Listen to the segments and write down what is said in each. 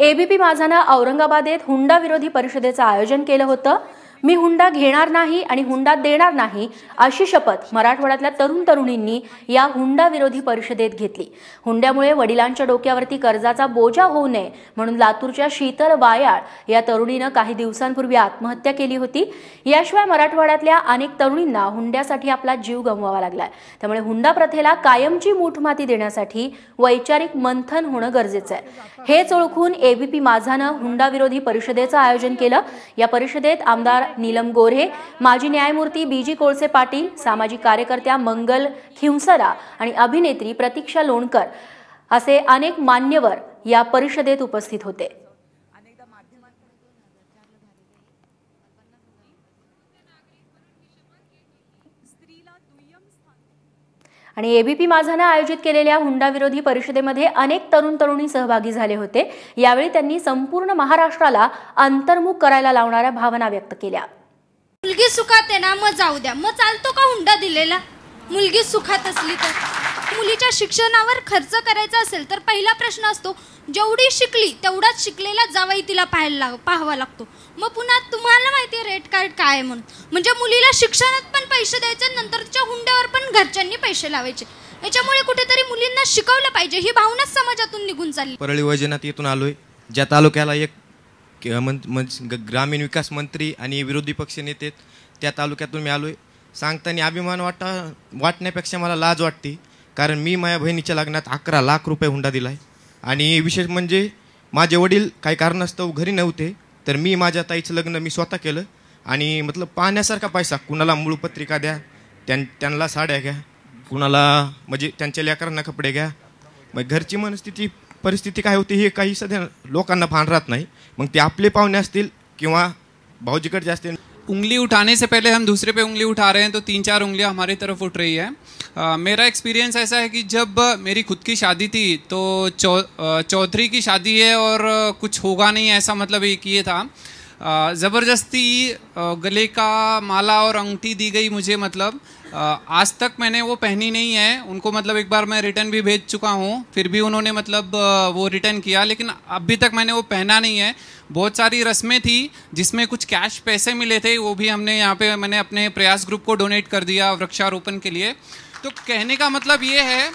ABP माझानं औरंगाबादेत हुंडा विरोधी परिषदेचं आयोजन केलं होतं. मी हुंडा घेणार नाही आणि हुंडा देणार नाही अशी शपथ मराठवाड्यातल्या तरुण तरुणींनी या हुंडा विरोधी परिषदेत घेतली. हुंड्यामुळे वडिलांच्या डोक्यावरती कर्जाचा बोजा होऊ नये म्हणून लातूरच्या शीतल वायाळ या तरुणीनं काही दिवसांपूर्वी आत्महत्या केली होती. याशिवाय मराठवाड्यातल्या अनेक तरुणींना हुंड्यासाठी आपला जीव गमवावा लागलाय. त्यामुळे हुंडा प्रथेला कायमची मूठमाती देण्यासाठी वैचारिक मंथन होणं गरजेचं आहे. हेच ओळखून एबीपी माझानं हुंडा विरोधी परिषदेचं आयोजन केलं. या परिषदेत आमदार नीलम गोऱ्हे माजी न्यायमूर्ती बीजी कोळसे पाटील सामाजिक कार्यकर्त्या मंगल खिवसरा आणि अभिनेत्री प्रतीक्षा लोणकर असे अनेक मान्यवर या परिषदेत उपस्थित होते. आणि एबीपी माझानं आयोजित केलेल्या हुंडा विरोधी परिषदेमध्ये अनेक तरुण तरुणी सहभागी झाले होते. यावेळी त्यांनी संपूर्ण महाराष्ट्राला अंतर्मुख करायला लावणाऱ्या भावना व्यक्त केल्या. मुलगी सुखात आहे ना मग जाऊ द्या. मग चालतो का हुंडा दिलेला? मुलगी सुखात असली तर. मुलीच्या शिक्षणावर खर्च करायचा असेल तर पहिला प्रश्न असतो जेवढी शिकली तेवढाच शिकलेला जावाई तिला पाहायला लाग पाहावा लागतो. मग पुन्हा तुम्हाला माहिती आहे रेट कार्ड काय आहे म्हणून. म्हणजे मुलीला शिक्षणात पण पैसे द्यायचे नंतरच्या घरच्यांनी पैसे लावायचे. याच्यामुळे कुठेतरी मुलींना शिकवलं पाहिजे. ही भावनाच समाजातून निघून चालली. परळी वैजनाथ येथून आलोय. ज्या तालुक्याला एक मं- ग- ग्रामीण विकास मंत्री आणि विरोधी पक्ष नेते त्या तालुक्यातून मी आलोय. सांगताना अभिमान वाटा वाटण्यापेक्षा मला लाज वाटते. कारण मी माझ्या बहिणीच्या लग्नात अकरा लाख रुपये हुंडा दिलाय. आणि विशेष म्हणजे माझे वडील काही कारणास्तव घरी नव्हते तर मी माझ्या ताईचं लग्न मी स्वतः केलं. आणि मतलब पाहण्यासारखा पैसा कुणाला मूळ पत्रिका द्या त्यां त्यांना साड्या घ्या. कुणाला म्हणजे त्यांच्या लेकरांना कपडे घ्या. मग घरची मनस्थिती परिस्थिती काय होती हे काही सध्या लोकांना भान राहत नाही. मग ते आपले पाहुणे असतील किंवा भाऊजीकडचे असतील. उंगली उठाने से पहले हम दूसरे पे उंगली उठा रहे हैं तो तीन चार उंगलियां हमारी तरफ उठ रही है। आ, मेरा एक्सपीरियंस ऐसा है कि जब मेरी खुद की शादी थी तो चौ चौधरी की शादी है और कुछ होगा नहीं ऐसा मतलब एक ये था। ज़बरदस्ती गले का माला और अंगूठी दी गई मुझे मतलब। आज तक मैंने वो पहनी नहीं है, उनको मतलब एक बार मैं रिटर्न भी भेज चुका हूँ, फिर भी उन्होंने मतलब वो रिटर्न किया, लेकिन अभी तक मैंने वो पहना नहीं है। बहुत सारी रस्में थी, जिसमें कुछ कैश पैसे मिले थे, वो भी हमने यहाँ पे, मैंने अपने प्रयास ग्रुप को डोनेट कर दिया वृक्षारोपण के लिए। तो कहने का मतलब ये है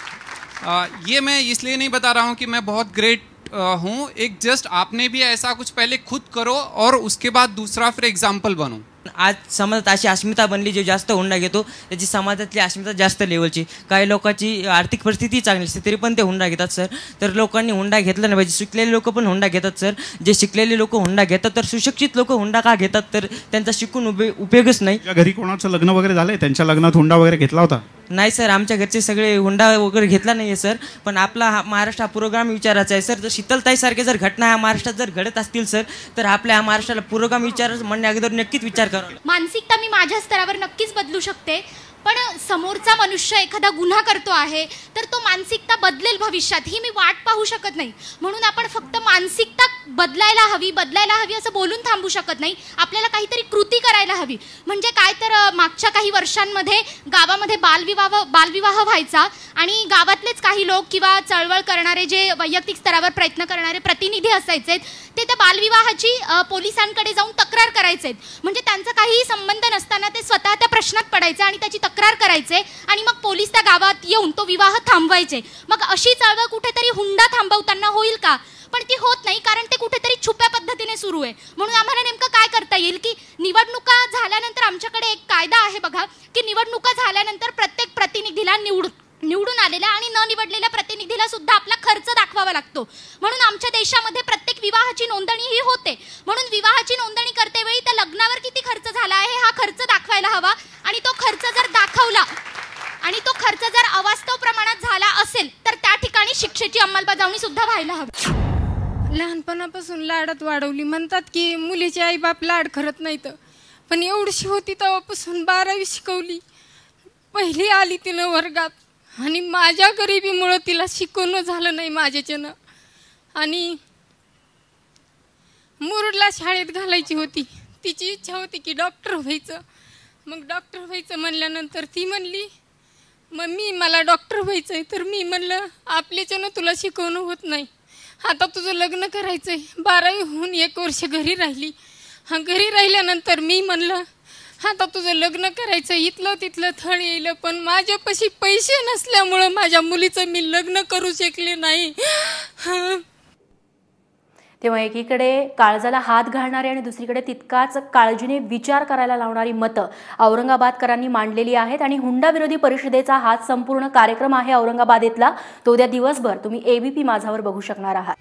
ये मैं इसलिए नहीं बता रहा हूँ कि मैं बहुत ग्रेट हूँ एक जस्ट आपने भी ऐसा कुछ पहले खुद करो और उसके बाद दूसरा फिर एग्जाम्पल बनो। आज समाजात अशी अस्मिता बनली जो जास्त हुंडा घेतो त्याची समाजातली अस्मिता जास्त लेवलची काही लोकांची आर्थिक परिस्थिती चांगली असते तरी पण ते हुंडा घेतात सर. तर लोकांनी हुंडा घेतला नाही पाहिजे. शिकलेले लोक पण हुंडा घेतात सर. जे शिकलेले लोक हुंडा घेतात तर सुशिक्षित लोक हुंडा का घेतात? तर त्यांचा शिकून उपे उपयोगच नाही. घरी कोणाचं लग्न वगैरे झालंय? त्यांच्या लग्नात हुंडा वगैरे घेतला होता? नाही सर आमच्या घरचे सगळे हुंडा वगैरे घेतला नाही आहे सर पण आपला हा महाराष्ट्र हा पुरोगामी विचाराचा आहे सर. जर शीतलताईसारखे जर घटना ह्या महाराष्ट्रात जर घडत असतील सर तर आपल्या ह्या महाराष्ट्राला पुरोगामी विचार म्हणण्या अगोदर नक्कीच विचार करावा मानसिकता मी माझ्या स्तरावर नक्कीच बदलू शकते. पण समोरचा मनुष्य एखादा गुन्हा करतो आहे तर तो मानसिकता बदलेल भविष्यात. ही मी वाट पाहू शकत नाही. म्हणून आपण फक्त मानसिकता बदलायला हवी बदलायला हवी असं बोलून थांबू शकत नाही. आपल्याला काहीतरी कृती करायला हवी. म्हणजे काय तर मागच्या काही वर्षांमध्ये गावामध्ये बालविवाह बालविवाह व्हायचा आणि गावातलेच काही लोक किंवा चळवळ करणारे जे वैयक्तिक स्तरावर प्रयत्न करणारे प्रतिनिधी असायचे ते त्या बालविवाहाची पोलिसांकडे जाऊन तक्रार करायचे म्हणजे त्यांचा काहीही संबंध नसताना ते स्वतः त्या प्रश्नात पडायचे आणि त्याची तक्रार तक्रार करायचे आणि मग पोलीस त्या गावात येऊन तो विवाह थांबवायचे. मग अशी चळवळ कुठेतरी हुंडा थांबवताना होईल का? पण ती होत नाही कारण ते कुठेतरी छुप्या पद्धतीने सुरू आहे. म्हणून आम्हाला नेमकं काय करता येईल की निवडणुका झाल्यानंतर आमच्याकडे एक कायदा आहे बघा की निवडणुका झाल्यानंतर प्रत्येक प्रतिनिधीला निवडून निवडून आलेल्या आणि न निवडलेल्या प्रतिनिधीला सुद्धा आपला खर्च दाखवावा लागतो. म्हणून आमच्या देशामध्ये प्रत्येक विवाहाची नोंदणी ही होते. म्हणून विवाहाची नोंदणी करतेवेळी त्या लग्नावर किती खर्च झाला आहे हा खर्च दाखवायला हवा आणि तो खर्च जर दाखवला आणि तो खर्च जर अवास्तव प्रमाणात झाला असेल तर त्या ठिकाणी शिक्षेची अंमलबजावणी सुद्धा व्हायला हवं. लहानपणापासून लाडात वाढवली. म्हणतात की मुलीचे आईबाप लाड करत नाहीत. पण एवढीशी होती तेव्हापासून बारावी शिकवली. पहिली आली तिनं वर्गात. आणि माझ्या गरिबीमुळं तिला शिकवणं झालं नाही माझ्याच्यानं आणि मुरुडला शाळेत घालायची होती. तिची इच्छा होती की डॉक्टर व्हायचं. मग डॉक्टर व्हायचं म्हणल्यानंतर ती म्हणली मम्मी मला डॉक्टर व्हायचं आहे तर मी म्हणलं आपल्याच्यानं तुला शिकवणं होत नाही. आता तुझं लग्न करायचं आहे बारावी होऊन एक वर्ष घरी राहिली. हा घरी राहिल्यानंतर मी म्हणलं आता तुझं लग्न करायचं इथलं तिथलं थळ येईल पण माझ्यापाशी पैसे नसल्यामुळं माझ्या मुलीचं मी लग्न करू शकले नाही. हां तेव्हा एकीकडे काळजाला हात घालणारी आणि दुसरीकडे तितकाच काळजीने विचार करायला लावणारी मतं औरंगाबादकरांनी मांडलेली आहेत आणि हुंडा विरोधी परिषदेचा हा संपूर्ण कार्यक्रम आहे औरंगाबाद इथला तो उद्या दिवसभर. तुम्ही एबीपी माझावर बघू शकणार आहात.